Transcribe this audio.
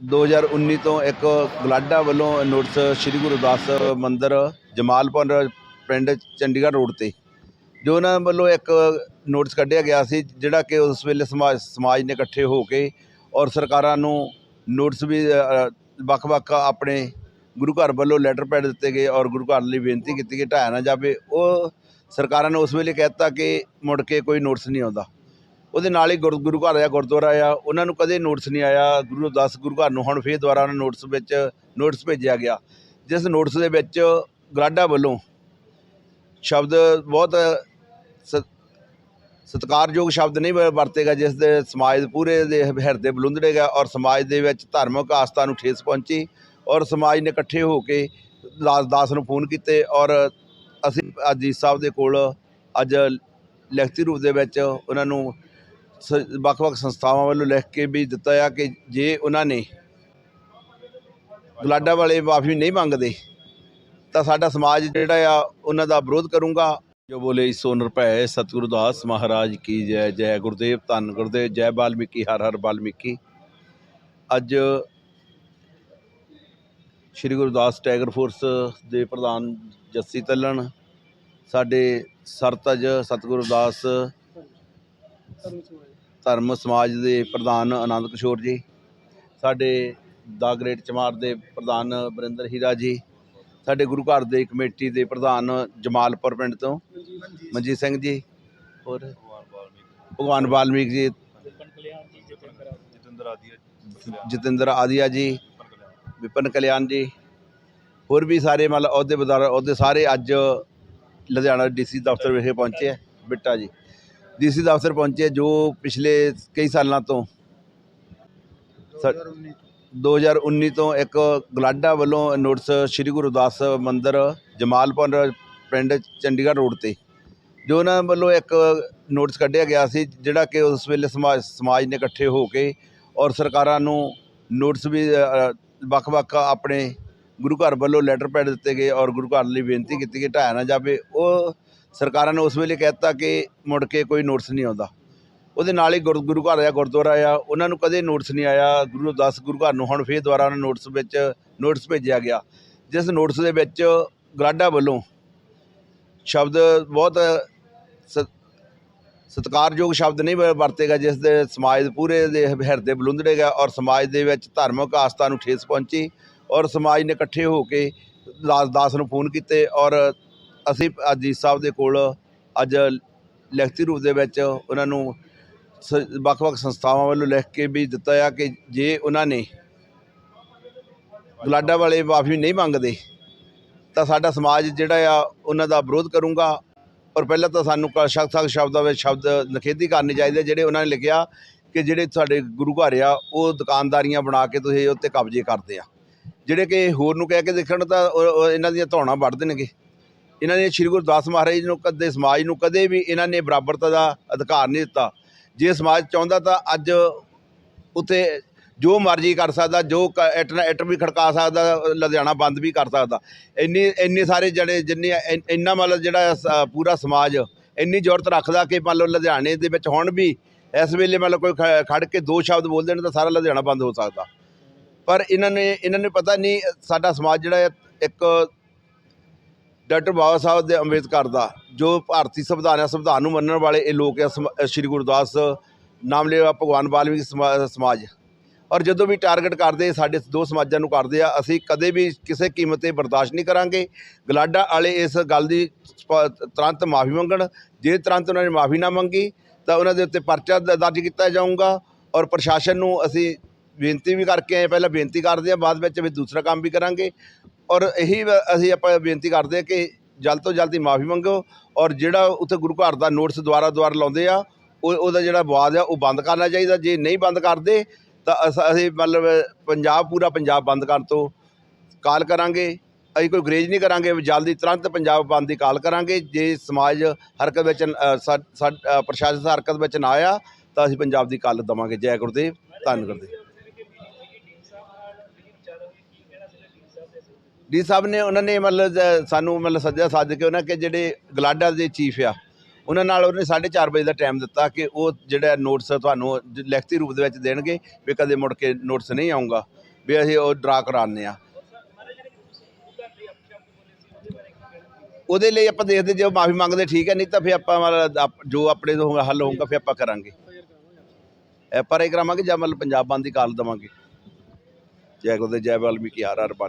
2019 ਤੋਂ ਇੱਕ ਗਲਾਡਾ ਵੱਲੋਂ ਨੋਟਿਸ ਸ੍ਰੀ ਗੁਰੂ ਦਾਸ ਮੰਦਿਰ ਜਮਾਲਪੁਰ ਪਿੰਡ ਚੰਡੀਗੜ੍ਹ ਰੋਡ ਤੇ, ਜੋ ਉਹਨਾਂ ਵੱਲੋਂ ਇੱਕ ਨੋਟਿਸ ਕੱਢਿਆ ਗਿਆ ਸੀ, ਜਿਹੜਾ ਕਿ ਉਸ ਵੇਲੇ ਸਮਾਜ ਸਮਾਜ ਨੇ ਇਕੱਠੇ ਹੋ ਕੇ ਔਰ ਸਰਕਾਰਾਂ ਨੂੰ ਨੋਟਿਸ ਵੀ ਵੱਖ-ਵੱਖ ਆਪਣੇ ਗੁਰੂ ਘਰ ਵੱਲੋਂ ਲੈਟਰ ਪੈਡ ਦਿੱਤੇ ਗਏ ਔਰ ਗੁਰੂ ਘਰ ਲਈ ਬੇਨਤੀ ਕੀਤੀ ਕਿ ਢਾਇਆ ਨਾ ਜਾਵੇ। ਉਹ ਸਰਕਾਰਾਂ ਨੇ ਉਸ ਵੇਲੇ ਕਹਿ ਦਿੱਤਾ ਕਿ ਮੁੜ ਕੇ ਕੋਈ ਨੋਟਿਸ ਨਹੀਂ ਆਉਂਦਾ। ਉਹਦੇ ਨਾਲ ਹੀ ਗੁਰ- ਗੁਰੂ ਘਰ ਆ ਗੁਰਦੁਆਰਾ ਆ ਉਹਨਾਂ ਨੂੰ ਕਦੇ ਨੋਟਿਸ ਨਹੀਂ ਆਇਆ। ਗੁਰੂ ਦਾਸ ਗੁਰੂ ਘਰ ਨੂੰ ਹੁਣ ਫੇਰ ਦੁਬਾਰਾ ਉਹਨਾਂ ਨੋਟਿਸ ਵਿੱਚ ਨੋਟਿਸ ਭੇਜਿਆ ਗਿਆ। ਜਿਸ ਨੋਟਿਸ ਦੇ ਵਿੱਚ ਗਲਾਡਾ ਵੱਲੋਂ ਸ਼ਬਦ ਬਹੁਤ ਸ- ਸਤਿਕਾਰਯੋਗ ਸ਼ਬਦ ਨਹੀਂ ਵ- ਵਰਤੇਗਾ ਜਿਸ ਦੇ ਸਮਾਜ ਪੂਰੇ ਦੇ ਹਿਰਦੇ ਬਲੁੰਦੜੇਗਾ ਔਰ ਸਮਾਜ ਦੇ ਵਿੱਚ ਧਾਰਮਿਕ ਆਸਥਾ ਨੂੰ ਠੇਸ ਪਹੁੰਚੀ ਔਰ ਸਮਾਜ ਨੇ ਇਕੱਠੇ ਹੋ ਕੇ ਦਾਸ ਨੂੰ ਫੋਨ ਕੀਤੇ ਔਰ ਅਸੀਂ ਅਜੀਤ ਸਾਹਿਬ ਦੇ ਕੋਲ ਅੱਜ ਲਿਖਤੀ ਰੂਪ ਦੇ ਵਿੱਚ ਉਹਨਾਂ ਨੂੰ ਸ- ਵੱਖ-ਵੱਖ ਸੰਸਥਾਵਾਂ ਵੱਲੋਂ ਲਿਖ ਕੇ ਵੀ ਦਿੱਤਾ ਆ ਕਿ ਜੇ ਉਹਨਾਂ ਨੇ ਗਲਾਡਾ ਵਾਲੇ ਮਾਫੀ ਨਹੀਂ ਮੰਗਦੇ, ਤਾਂ ਸਾਡਾ ਸਮਾਜ ਜਿਹੜਾ ਆ, ਉਹਨਾਂ ਦਾ ਵਿਰੋਧ ਕਰੂੰਗਾ। ਜੋ ਬੋਲੇ ਸੋ ਨਿਰਭੈ ਸਤਿਗੁਰੂ ਦਾਸ ਮਹਾਰਾਜ ਕੀ ਜੈ ਜੈ ਗੁਰਦੇਵ ਧੰਨ ਗੁਰਦੇਵ, ਜੈ ਬਾਲਮੀਕੀ, ਹਰ ਹਰ ਬਾਲਮੀਕੀ। ਅੱਜ ਸ਼੍ਰੀ ਗੁਰਦਾਸ ਟਾਈਗਰ ਫੋਰਸ ਦੇ ਪ੍ਰਧਾਨ ਜੱਸੀ ਤੱਲਣ, ਸਾਡੇ ਸਰਤਜ ਸਤਿਗੁਰੂ ਦਾਸ ਧਰਮ ਸਮਾਜ ਦੇ ਪ੍ਰਧਾਨ ਆਨੰਦ ਕਿਸ਼ੋਰ ਜੀ, ਸਾਡੇ ਦਾ ਗ੍ਰੇਟ ਚਮਾਰ ਦੇ ਪ੍ਰਧਾਨ ਬਰਿੰਦਰ ਹੀਰਾ ਜੀ, ਸਾਡੇ ਗੁਰੂ ਘਰ ਦੇ ਕਮੇਟੀ ਦੇ ਪ੍ਰਧਾਨ ਜਮਾਲਪੁਰ ਪਿੰਡ ਤੋਂ ਮਨਜੀਤ ਸਿੰਘ ਜੀ ਹੋਰ ਭਗਵਾਨ ਵਾਲਮੀਕ ਜੀ, ਜਤਿੰਦਰ ਆਦੀ ਜਤਿੰਦਰ ਆਦੀਆ ਜੀ, ਵਿਪਨ ਕਲਿਆਣ ਜੀ, ਹੋਰ ਵੀ ਸਾਰੇ ਮਤਲਬ ਅਹੁਦੇ ਬਦਾਰ ਅਹੁਦੇ ਸਾਰੇ ਅੱਜ ਲੁਧਿਆਣਾ ਡੀਸੀ ਦਫ਼ਤਰ ਵਿਖੇ ਪਹੁੰਚੇ ਆ ਬਿੱਟਾ ਜੀ। ਡੀਸੀ ਅਫਸਰ ਪਹੁੰਚੇ ਜੋ ਪਿਛਲੇ ਕਈ ਸਾਲਾਂ ਤੋਂ ਸਾ- 2019 ਤੋਂ ਇੱਕ ਗਲਾਡਾ ਵੱਲੋਂ ਨੋਟਿਸ ਸ੍ਰੀ ਗੁਰੂ ਦਾਸ ਮੰਦਿਰ ਜਮਾਲਪੁਰ ਪਿੰਡ ਚੰਡੀਗੜ੍ਹ ਰੋਡ ਤੇ, ਜੋ ਉਹਨਾਂ ਵੱਲੋਂ ਇੱਕ ਨੋਟਿਸ ਕੱਢਿਆ ਗਿਆ ਸੀ, ਜਿਹੜਾ ਕਿ ਉਸ ਵੇਲੇ ਸਮਾਜ ਸਮਾਜ ਨੇ ਇਕੱਠੇ ਹੋ ਕੇ ਔਰ ਸਰਕਾਰਾਂ ਨੂੰ ਨੋਟਿਸ ਵੀ ਵੱਖ-ਵੱਖ ਆਪਣੇ ਗੁਰੂ ਘਰ ਵੱਲੋਂ ਲੈਟਰ ਪੈਡ ਦਿੱਤੇ ਗਏ ਔਰ ਗੁਰੂ ਘਰ ਲਈ ਬੇਨਤੀ ਕੀਤੀ ਕਿ ਢਾਇਆ ਨਾ ਜਾਵੇ, ਉਹ ਸਰਕਾਰਾਂ ਨੇ ਉਸ ਵੇਲੇ ਕਹਿ ਦਿੱਤਾ ਕਿ ਮੁੜ ਕੇ ਕੋਈ ਨੋਟਿਸ ਨਹੀਂ ਆਉਂਦਾ। ਉਹਦੇ ਨਾਲ ਹੀ ਗੁਰ- ਗੁਰੂ ਘਰ ਆ ਗੁਰਦੁਆਰਾ ਆ ਉਹਨਾਂ ਨੂੰ ਕਦੇ ਨੋਟਿਸ ਨਹੀਂ ਆਇਆ। ਗੁਰੂ ਦਾਸ ਗੁਰੂ ਘਰ ਨੂੰ ਹੁਣ ਫੇਰ ਦੁਬਾਰਾ ਉਹਨਾਂ ਨੋਟਿਸ ਵਿੱਚ ਨੋਟਿਸ ਭੇਜਿਆ ਗਿਆ। ਜਿਸ ਨੋਟਿਸ ਦੇ ਵਿੱਚ ਗਲਾਡਾ ਵੱਲੋਂ ਸ਼ਬਦ ਬਹੁਤ ਸ- ਸਤਿਕਾਰਯੋਗ ਸ਼ਬਦ ਨਹੀਂ ਵ- ਵਰਤੇਗਾ ਜਿਸ ਦੇ ਸਮਾਜ ਪੂਰੇ ਦੇ ਹਿਰਦੇ ਬਲੁੰਦੜੇਗਾ ਔਰ ਸਮਾਜ ਦੇ ਵਿੱਚ ਧਾਰਮਿਕ ਆਸਥਾ ਨੂੰ ਠੇਸ ਪਹੁੰਚੀ ਔਰ ਸਮਾਜ ਨੇ ਇਕੱਠੇ ਹੋ ਕੇ ਦਾਸ ਦਾਸ ਨੂੰ ਫੋਨ ਕੀਤੇ ਔਰ ਅਸੀਂ ਅਜੀਤ ਸਾਹਿਬ ਦੇ ਕੋਲ ਅੱਜ ਲਿਖਤੀ ਰੂਪ ਦੇ ਵਿੱਚ ਉਹਨਾਂ ਨੂੰ ਸ- ਵੱਖ-ਵੱਖ ਸੰਸਥਾਵਾਂ ਵੱਲੋਂ ਲਿਖ ਕੇ ਵੀ ਦਿੱਤਾ ਆ ਕਿ ਜੇ ਉਹਨਾਂ ਨੇ ਗਲਾਡਾ ਵਾਲੇ ਮਾਫੀ ਨਹੀਂ ਮੰਗਦੇ, ਤਾਂ ਸਾਡਾ ਸਮਾਜ ਜਿਹੜਾ ਆ ਉਹਨਾਂ ਦਾ ਵਿਰੋਧ ਕਰੂੰਗਾ। ਔਰ ਪਹਿਲਾਂ ਤਾਂ ਸਾਨੂੰ ਸਖਤ ਸਖਤ ਸ਼ਬਦਾਂ ਵਿੱਚ ਸ਼ਬਦ ਨਿਖੇਧੀ ਕਰਨੀ ਚਾਹੀਦੀ ਹੈ ਜਿਹੜੇ ਉਹਨਾਂ ਨੇ ਲਿਖਿਆ ਕਿ ਜਿਹੜੇ ਸਾਡੇ ਗੁਰੂ ਘਰ ਆ, ਉਹ ਦੁਕਾਨਦਾਰੀਆਂ ਬਣਾ ਕੇ ਤੁਸੀਂ ਉੱਤੇ ਕਬਜ਼ੇ ਕਰਦੇ ਆ। ਜਿਹੜੇ ਕਿ ਹੋਰ ਨੂੰ ਕਹਿ ਕੇ ਦੇਖਣ ਤਾਂ ਇਹਨਾਂ ਦੀਆਂ ਧੌਣਾ ਵੱਢ ਦੇਣਗੇ। ਇਹਨਾਂ ਨੇ ਸ਼੍ਰੀ ਗੁਰੂ ਦਾਸ ਮਹਾਰਾਜ ਨੂੰ ਕਦੇ, ਸਮਾਜ ਨੂੰ ਕਦੇ ਵੀ ਇਹਨਾਂ ਨੇ ਬਰਾਬਰਤਾ ਦਾ ਅਧਿਕਾਰ ਨਹੀਂ ਦਿੱਤਾ। ਜੇ ਸਮਾਜ ਚਾਹੁੰਦਾ ਤਾਂ ਅੱਜ ਉੱਥੇ ਜੋ ਮਰਜ਼ੀ ਕਰ ਸਕਦਾ, ਜੋ ਕ- ਇੱਟ ਨਾਲ ਵੀ ਖੜਕਾ ਸਕਦਾ, ਲੁਧਿਆਣਾ ਬੰਦ ਵੀ ਕਰ ਸਕਦਾ। ਇੰਨੀ, ਇੰਨੇ ਸਾਰੇ ਜਿਹੜੇ, ਜਿੰਨੇ ਇਨ- ਇੰਨਾ ਮਤਲਬ ਜਿਹੜਾ ਪੂਰਾ ਸਮਾਜ ਇੰਨੀ ਜ਼ਰੂਰਤ ਰੱਖਦਾ ਕਿ ਮੰਨ ਲਓ ਲੁਧਿਆਣੇ ਦੇ ਵਿੱਚ ਹੁਣ ਵੀ ਇਸ ਵੇਲੇ ਮਤਲਬ ਕੋਈ ਖ- ਖੜ ਕੇ ਦੋ ਸ਼ਬਦ ਬੋਲ ਦੇਣ ਤਾਂ ਸਾਰਾ ਲੁਧਿਆਣਾ ਬੰਦ ਹੋ ਸਕਦਾ। ਪਰ ਇਹਨਾਂ ਨੇ, ਇਹਨਾਂ ਨੂੰ ਪਤਾ ਨਹੀਂ ਸਾਡਾ ਸਮਾਜ ਜਿਹੜਾ ਇੱਕ ਡਾਕਟਰ ਬਾਬਾ ਸਾਹਿਬ ਦੇ ਅੰਬੇਦਕਰ ਦਾ, ਜੋ ਭਾਰਤੀ ਸੰਵਿਧਾਨ ਹੈ ਸੰਵਿਧਾਨ ਨੂੰ ਮੰਨਣ ਵਾਲੇ ਇਹ ਲੋਕ ਆ, ਸਮ- ਸ਼੍ਰੀ ਗੁਰਦਾਸ ਨਾਮ ਲਿਆ ਭਗਵਾਨ ਵਾਲਮੀਕ ਸਮਾ- ਸਮਾਜ। ਔਰ ਜਦੋਂ ਵੀ ਟਾਰਗੇਟ ਕਰਦੇ, ਸਾਡੇ ਦੋ ਸਮਾਜਾਂ ਨੂੰ ਕਰਦੇ ਆ, ਅਸੀਂ ਕਦੇ ਵੀ ਕਿਸੇ ਕੀਮਤ ਤੇ ਬਰਦਾਸ਼ਤ ਨਹੀਂ ਕਰਾਂਗੇ। ਗਲਾਡਾ ਵਾਲੇ ਇਸ ਗੱਲ ਦੀ ਸਪ- ਤੁਰੰਤ ਮਾਫੀ ਮੰਗਣ। ਜੇ ਤੁਰੰਤ ਉਹਨਾਂ ਨੇ ਮਾਫੀ ਨਾ ਮੰਗੀ, ਤਾਂ ਉਹਨਾਂ ਦੇ ਉੱਤੇ ਪਰਚਾ ਦ- ਦਰਜ ਕੀਤਾ ਜਾਊਗਾ। ਔਰ ਪ੍ਰਸ਼ਾਸਨ ਨੂੰ ਅਸੀਂ ਬੇਨਤੀ ਵੀ ਕਰਕੇ ਆਏ ਪਹਿਲਾਂ ਬੇਨਤੀ ਕਰਦੇ ਆ ਬਾਅਦ ਵਿੱਚ ਵੀ ਦੂਸਰਾ ਕੰਮ ਵੀ ਕਰਾਂਗੇ। ਔਰ ਇਹੀ ਅਸੀਂ ਆਪਾਂ ਬੇਨਤੀ ਕਰਦੇ ਹਾਂ ਕਿ ਜਲਦ ਤੋਂ ਜਲਦੀ ਮਾਫੀ ਮੰਗੋ ਔਰ ਜਿਹੜਾ ਉੱਥੇ ਗੁਰੂ ਘਰ ਦਾ ਨੋਟਿਸ ਦੁਆਰਾ ਦੁਆਰਾ ਲਾਉਂਦੇ ਆ, ਉਹ, ਉਹਦਾ ਜਿਹੜਾ ਵਿਵਾਦ ਆ, ਉਹ ਬੰਦ ਕਰਨਾ ਚਾਹੀਦਾ। ਜੇ ਨਹੀਂ ਬੰਦ ਕਰਦੇ, ਤਾਂ ਅਸ- ਅਸੀਂ ਮਤਲਬ ਪੰਜਾਬ, ਪੂਰਾ ਪੰਜਾਬ ਬੰਦ ਕਰਨ ਤੋਂ ਕਾਲ ਕਰਾਂਗੇ। ਅਸੀਂ ਕੋਈ ਗਰੇਜ ਨਹੀਂ ਕਰਾਂਗੇ ਵੀ ਜਲਦੀ ਤੁਰੰਤ ਪੰਜਾਬ ਬੰਦ ਦੀ ਕਾਲ ਕਰਾਂਗੇ। ਜੇ ਸਮਾਜ ਹਰਕਤ ਵਿੱਚ ਪ੍ਰਸ਼ਾਸਨ ਹਰਕਤ ਵਿੱਚ ਨਾ ਆਇਆ, ਤਾਂ ਅਸੀਂ ਪੰਜਾਬ ਦੀ ਕਾਲ ਦੇਵਾਂਗੇ। ਜੈ ਗੁਰਦੇਵ, ਧੰਨ ਗੁਰਦੇਵ। ਡੀ ਸਾਹਿਬ ਨੇ, ਉਹਨਾਂ ਨੇ ਮਤਲਬ ਸਾਨੂੰ ਮਤਲਬ ਸੱਜਿਆ ਸੱਜ ਕੇ ਉਹਨਾਂ ਕਿ ਜਿਹੜੇ ਗਲਾਡਾ ਦੇ ਚੀਫ ਆ, ਉਹਨਾਂ ਨਾਲ ਉਹਨੇ 4:30 ਵਜੇ ਦਾ ਟਾਈਮ ਦਿੱਤਾ ਕਿ ਉਹ ਜਿਹੜਾ ਨੋਟਿਸ ਤੁਹਾਨੂੰ ਲਿਖਤੀ ਰੂਪ ਦੇ ਵਿੱਚ ਦੇਣਗੇ, ਵੀ ਕਦੇ ਮੁੜ ਕੇ ਨੋਟਿਸ ਨਹੀਂ ਆਉਂਗਾ ਵੀ ਅਸੀਂ ਉਹ ਡਰਾ ਕਰਾਉਂਦੇ ਆ ਉਹਦੇ ਲਈ ਆਪਾਂ ਦੇਖਦੇ, ਜੇ ਮਾਫੀ ਮੰਗਦੇ, ਠੀਕ ਹੈ, ਨਹੀਂ ਤਾਂ ਫਿਰ ਆਪਾਂ ਮਤਲਬ ਜੋ ਆਪਣੇ ਤੋਂ ਹੱਲ ਹੋਊਗਾ, ਫਿਰ ਆਪਾਂ ਕਰਾਂਗੇ। ਇਹ ਪਰ ਇਹ ਕਰਾਵਾਂਗੇ ਜਾਂ ਮਤਲਬ ਪੰਜਾਬ ਬੰਦ ਦੀ ਕਾਲ ਦੇਵਾਂਗੇ? ਜੈ ਗੁਰਦੇ ਜੈ ਵਾਲਮੀਕੀ, ਹਰ ਹਰ ਬਲ